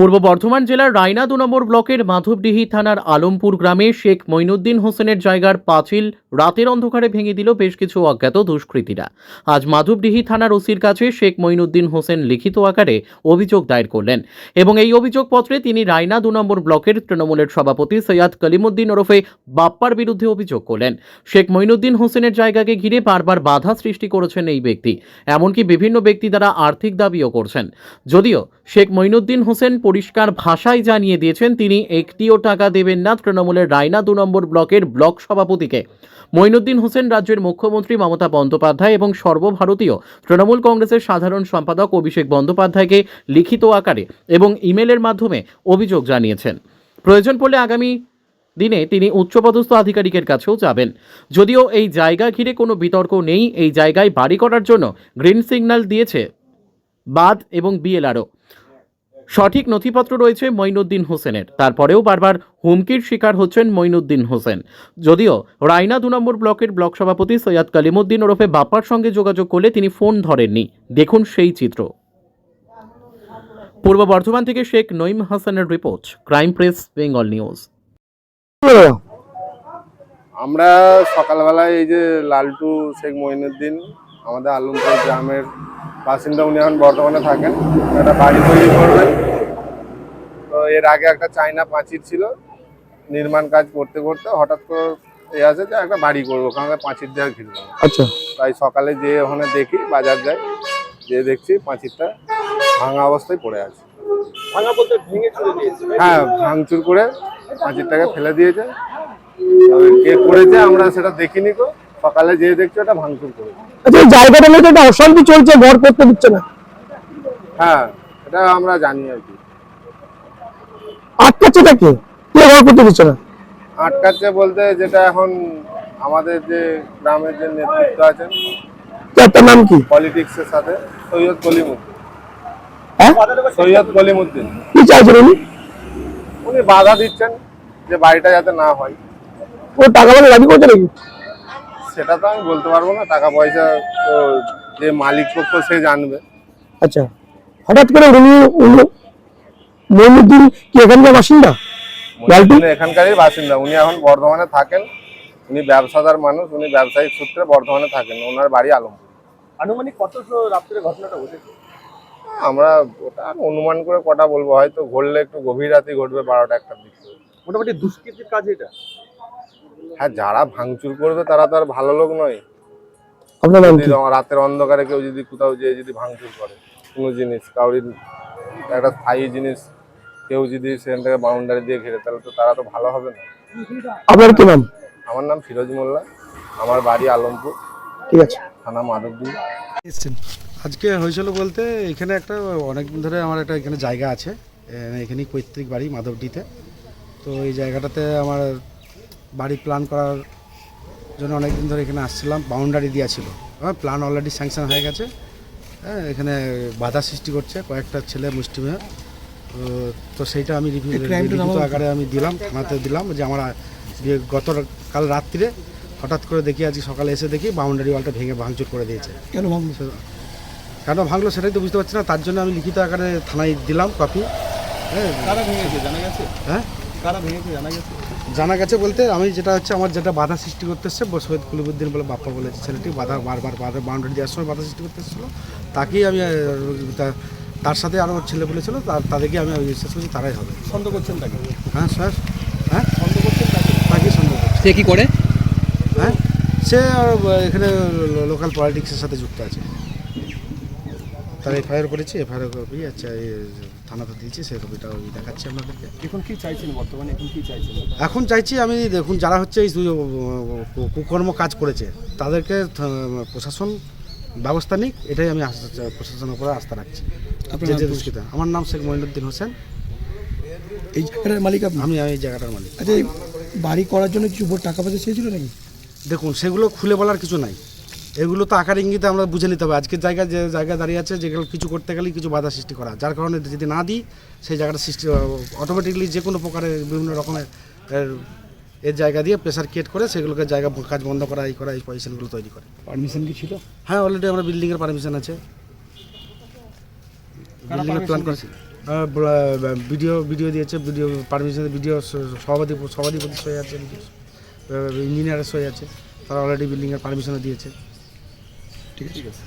পূর্ব বর্ধমান জেলার রায়না দু নম্বর ব্লকের মাধবডিহি থানার আলমপুর গ্রামে শেখ মঈনুদ্দিন হোসেনের জায়গার পাঁচিল রাতের অন্ধকারে ভেঙে দিল বেশ কিছু অজ্ঞাত দুষ্কৃতীরা। আজ মাধবডিহি থানার ওসির কাছে শেখ মঈনুদ্দিন হোসেন লিখিত আকারে অভিযোগ দায়ের করলেন এবং এই অভিযোগপত্রে তিনি রায়না দু নম্বর ব্লকের তৃণমূলের সভাপতি সৈয়দ কলিমুদ্দিন ওরফে বাপ্পার বিরুদ্ধে অভিযোগ করলেন। শেখ মঈনুদ্দিন হোসেনের জায়গাকে ঘিরে বারবার বাধা সৃষ্টি করেছেন এই ব্যক্তি, এমনকি বিভিন্ন ব্যক্তি দ্বারা আর্থিক দাবিও করছেন। যদিও শেখ মঈনুদ্দিন হোসেন পরিষ্কার ভাষায় জানিয়ে দিয়েছেন তিনি, একটিও টাকা দেবেন না। তৃণমূলের রায়না দু নম্বর ব্লকের ব্লক সভাপতিকে। মঈনুদ্দিন হোসেন রাজ্যের মুখ্যমন্ত্রী মমতা বন্দ্যোপাধ্যায় এবং সর্বভারতীয় তৃণমূল কংগ্রেসের সাধারণ সম্পাদক অভিষেক বন্দ্যোপাধ্যায়কে লিখিত আকারে এবং ইমেলের মাধ্যমে অভিযোগ জানিয়েছেন। প্রয়োজন পড়লে আগামী দিনে তিনি উচ্চপদস্থ আধিকারিকের কাছেও যাবেন। যদিও এই জায়গা ঘিরে কোনো বিতর্ক নেই, এই জায়গায় বাড়ি করার জন্য গ্রিন সিগন্যাল দিয়েছে বাদ এবং বিএলআরও। সঠিক নথিপত্র রয়েছে মঈনুদ্দিন হোসেনের। তারপরেও বারবার হুমকির শিকার হচ্ছেন মঈনুদ্দিন হোসেন। যদিও রায়না দু নম্বর ব্লকের ব্লক সভাপতি সৈয়দ কালিমুদ্দিন ওরফে বাপ্পার সঙ্গে যোগাযোগ করলে তিনি ফোন ধরেননি। দেখুন সেই চিত্র। পূর্ব বর্ধমান থেকে শেখ নঈম হাসানের report, crime press, Bengal news. আমরা সকালবেলায় এই যে লালটু শেখ মঈনুদ্দিন, আমাদের আলমপুর গ্রামের বাসিন্দা উনি এখন বর্ধমানে থাকেন। একটা বাড়ি তৈরি করবেন। তো এর আগে একটা চায়না পাঁচির ছিল। নির্মাণ কাজ করতে করতে হঠাৎ করে এ আছে যে একটা বাড়ি করব ওখানে পাঁচির দেওয়া ঘিরবো আচ্ছা। তাই সকালে যেয়ে ওখানে দেখি বাজার যাই যেয়ে দেখছি পাঁচিরটা ভাঙা অবস্থায় পড়ে আছে। ভাঙা বলতে ভেঙে চুরে দিয়েছে হ্যাঁ ভাঙচুর করে পাঁচিরটাকে ফেলে দিয়েছে। কে করেছে আমরা সেটা দেখিনি তো সকালে যেয়ে দেখছি ওটা ভাঙচুর করেছে আচ্ছা জায়গাটা নিয়ে একটা অশান্তি চলছে ঘর করতে দিচ্ছে না। হ্যাঁ এটা আমরা জানি আর কি। আটকাচ্ছে কে? ঘর করতে দিচ্ছে না? আটকাচ্ছে বলতে যেটা এখন আমাদের যে গ্রামের যে নেতৃত্ব আছেন তার নাম কি? পলিটিক্সের সাথে সৈয়দ কলিমুদ্দিন হ্যাঁ? সৈয়দ কলিমুদ্দিন কি চাইছেন উনি? উনি বাধা দিচ্ছেন যে বাড়িটা যাতে না হয়। ও টাকা মানে দাবি করছে নাকি? সেটা তো আমি বলতে পারব না টাকা পয়সা তো যে মালিক পক্ষ সে জানবে। আচ্ছা হঠাৎ করে মইনুদ্দিন কি এখানকার বাসিন্দা? এখানকারই বাসিন্দা উনি এখন বর্ধমানে থাকেন। উনি ব্যবসাদার মানুষ উনি ব্যবসায়িক সূত্রে বর্ধমানে থাকেন ওনার বাড়ি আলমপুর আনুমানিক কত রাত্রে ঘটনাটা ঘটেছে? আমরা ওটা অনুমান করে কটা বলব হয়তো ঘটলে একটু গভীর রাতে ঘটবে বারোটা একটার দিক। মোটামুটি দুষ্কৃতির কাজ এটা? হ্যাঁ যারা ভাঙচুর করবে তারা তো আর ভালো লোক নয়। আপনার নাম যদি কি রাতের অন্ধকারে কেউ যদি কোথাও যেয়ে যদি ভাঙচুর করে কোনো জিনিস কাউরির একটা স্থায়ী জিনিস কেউ যদি সেখান থেকে বাউন্ডারি দিয়ে ঘিরে তাহলে তো তারা তো ভালো হবে না। আপনার কি নাম? আমার নাম ফিরোজ মোল্লা আমার বাড়ি আলমপুর ঠিক আছে। থানা মাধবদী এসছেন। আজকে হয়েছিল বলতে এখানে একটা অনেক দিন ধরে আমার একটা এখানে জায়গা আছে এখানেই পৈতৃক বাড়ি মাধবডিতে তো এই জায়গাটাতে আমার বাড়ি প্ল্যান করার জন্য অনেক দিন ধরে এখানে আসছিলাম বাউন্ডারি দেওয়া ছিল। হ্যাঁ প্ল্যান অলরেডি স্যাংশন হয়ে গেছে। হ্যাঁ এখানে বাধা সৃষ্টি করছে কয়েকটা ছেলে মুষ্টিমেয় তো তো সেইটা আমি রিভিউ লিখিত আকারে আমি দিলাম থানাতে দিলাম যে আমার যে গত কাল রাত্রিরে হঠাৎ করে দেখি আজকে সকালে এসে দেখি বাউন্ডারি ওয়ালটা ভেঙে ভাঙচুর করে দিয়েছে। কেন কেন ভাঙলো সেটাই তো বুঝতে পারছি না তার জন্য আমি লিখিত আকারে থানায় দিলাম কপি হ্যাঁ। কারা ভেঙেছে জানা গেছে? হ্যাঁ? কারা ভেঙেছে জানা গেছে? জানা গেছে বলতে আমি যেটা হচ্ছে আমার যেটা বাধা সৃষ্টি করতে এসছে ব- সৈয়দ কুলিবুদ্দিন বলে বাপ্পা বলেছে ছেলেটি বাধা বারবার বাধা বাউন্ডারি দেওয়ার সময় বাধা সৃষ্টি করতে এসেছিল। তাকেই আমি তার সাথে আরও ছেলে বলেছিল তার তাদেরকে আমি বিশ্বাস করছি তারাই হবে। সন্দেহ করছেন তাকে? হ্যাঁ স্যার। হ্যাঁ? সন্দেহ করছেন তাকে? তাকেই সন্দেহ করছি। সে কী করে? হ্যাঁ? সে আর, এখানে লোকাল পলিটিক্সের সাথে যুক্ত আছে। তার এফআইআর করেছি এফআইআর কপি আচ্ছা এই থানাতে দিয়েছি সেই কপিটা ওই দেখাচ্ছি আপনাদেরকে। এখন কি চাইছেন বর্তমানে? এখন কি চাইছেন? এখন চাইছি আমি দেখুন যারা হচ্ছে এই কুকর্ম কাজ করেছে তাদেরকে প্রশাসন ব্যবস্থা নিক এটাই আমি প্রশাসনের উপরে আস্থা রাখছি। আমার নাম শেখ মহিনুদ্দিন হোসেন। এই জায়গাটার মালিক আপনি? আমি এই জায়গাটার মালিক। আচ্ছা এই বাড়ি করার জন্য কিছু উপর টাকা পয়সা চেয়েছিল নাকি? দেখুন সেগুলো খুলে বলার কিছু নাই। এগুলো তো আকার ইঙ্গিতে আমরা বুঝে নিতে হবে। আজকের জায়গায় যে জায়গায় দাঁড়িয়ে আছে যেগুলো কিছু করতে গেলে কিছু বাধা সৃষ্টি করা। যার কারণে যদি না দিই সেই জায়গাটা সৃষ্টি অটোমেটিকলি যে কোনো প্রকারের বিভিন্ন রকমের এর এর জায়গা দিয়ে প্রেশার ক্রিয়েট করে সেগুলোকে জায়গা কাজ বন্ধ করা এই করা এই পজিশনগুলো তৈরি করে। পারমিশন কি ছিল? হ্যাঁ অলরেডি আমরা বিল্ডিংয়ের পারমিশন আছে। বিল্ডিংয়ের প্ল্যান করেছি। ভিডিও ভিডিও দিয়েছে ভিডিও পারমিশন ভিডিও সভাপতি সভাধিপতি সই আছে ইঞ্জিনিয়ারের সই আছে। তারা অলরেডি বিল্ডিংয়ের পারমিশনও দিয়েছে। ঠিক আছে